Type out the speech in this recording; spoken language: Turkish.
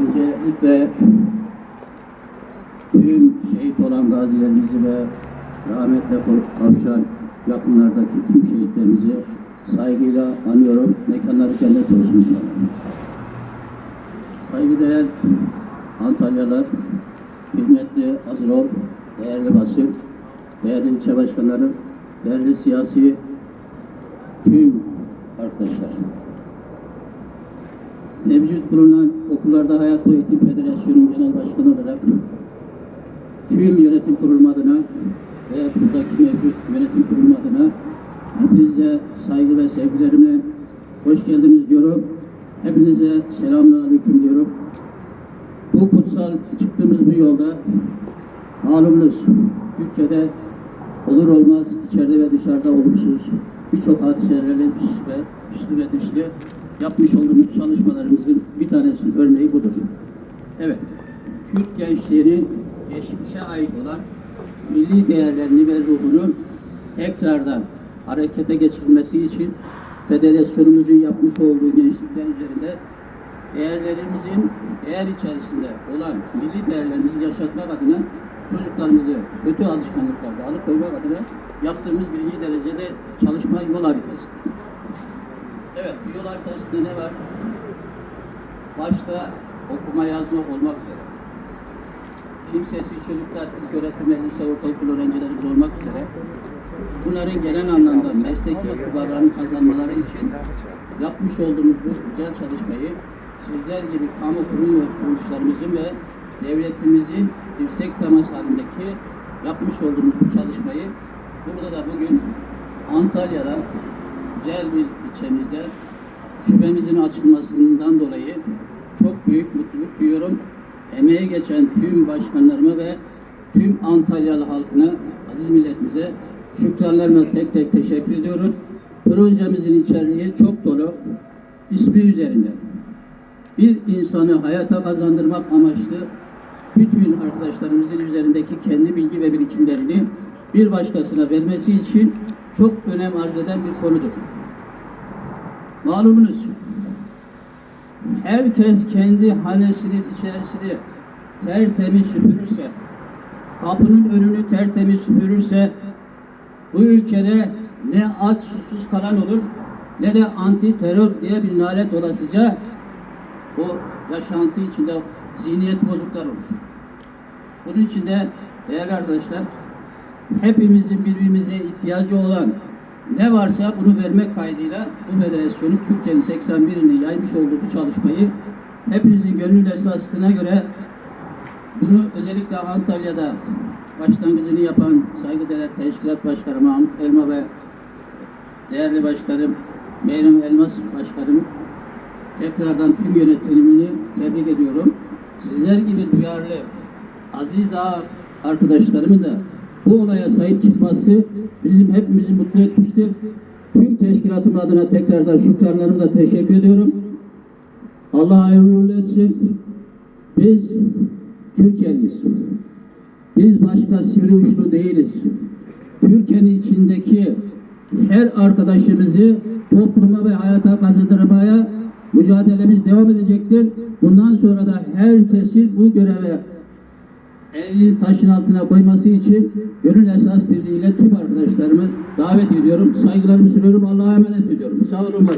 Öncelikle tüm şehit olan gazilerimizi ve rahmetle kavuşan yakınlardaki tüm şehitlerimizi saygıyla anıyorum. Mekanları cennet olsun inşallah. Saygıdeğer Antalyalar, kıymetli Azrol, değerli basın, değerli ilçe başkanları, değerli siyasi tüm arkadaşlar. Mevcut bulunan okullarda Hayat Boyu Eğitim Federasyonu Genel Başkanı olarak tüm yönetim kurulu adına ve buradaki mevcut yönetim kurulu adına hepinize saygı ve sevgilerimle hoş geldiniz diyorum. Hepinize selamünaleyküm diyorum. Bu kutsal çıktığımız bu yolda malumunuz Türkiye'de olur olmaz içeride ve dışarıda olumsuz birçok hadiselerle ve içli ve dışlı yapmış olduğumuz çalışmalarımızın bir tanesinin örneği budur. Evet, Türk gençliğinin geçmişe ait olan milli değerlerini ve ruhunu tekrardan harekete geçirilmesi için federasyonumuzun yapmış olduğu gençlikler üzerinde değerlerimizin değer içerisinde olan milli değerlerimizi yaşatmak adına çocuklarımızı kötü alışkanlıklarda alıkoymak adına yaptığımız birinci derecede çalışma yol haritasıdır. Evet, bu yol haritasında ne var? Başta okuma yazma olmak üzere. Kimsesiz çocuklar, ilk öğretim ve lise ortaokul öğrencilerimiz olmak üzere bunların genel anlamda mesleki itibarlarını kazanmaları için yapmış olduğumuz bu güzel çalışmayı sizler gibi kamu kurum ve kuruluşlarımızın ve devletimizin dirsek temas halindeki yapmış olduğumuz bu çalışmayı burada da bugün Antalya'da güzel bir ilçemizde şubemizin açılmasından dolayı çok büyük mutluluk duyuyorum. Emeği geçen tüm başkanlarıma ve tüm Antalyalı halkına, aziz milletimize şükranlarımla tek tek teşekkür ediyorum. Projemizin içeriği çok dolu. İsmi üzerinde. Bir insanı hayata kazandırmak amaçlı bütün arkadaşlarımızın üzerindeki kendi bilgi ve birikimlerini bir başkasına vermesi için çok önem arz eden bir konudur. Malumunuz herkes kendi hanesinin içerisini tertemiz süpürürse, kapının önünü tertemiz süpürürse bu ülkede ne aç susuz kalan olur ne de anti terör diye bir nalet olasıca o yaşantı içinde zihniyet bozuklar olur. Bunun için de değerli arkadaşlar hepimizin birbirimize ihtiyacı olan ne varsa bunu vermek kaydıyla bu federasyonu Türkiye'nin 81'ine yaymış olduğu bu çalışmayı hepinizin gönül esasına göre bunu özellikle Antalya'da başlangıcını yapan saygıdeğer teşkilat başkanı Mahmut Elma ve değerli başkanım Meyrem Elmas başkanım tekrardan tüm yönetimini tebrik ediyorum. Sizler gibi duyarlı aziz dağ arkadaşlarımın da bu olaya sahip çıkması bizim hepimizi mutlu etmiştir. Tüm teşkilatım adına tekrardan şükranlarımı da teşekkür ediyorum. Allah hayırlı etsin. Biz Türkiye'liyiz. Biz başka sivri uçlu değiliz. Türkiye'nin içindeki her arkadaşımızı topluma ve hayata kazandırmaya mücadelemiz devam edecektir. Bundan sonra da herkesin bu göreve elini taşın altına koyması için gönül esas birliğiyle tüm arkadaşlarımı davet ediyorum. Saygılarımı sunuyorum. Allah'a emanet ediyorum. Sağ olun. var olun.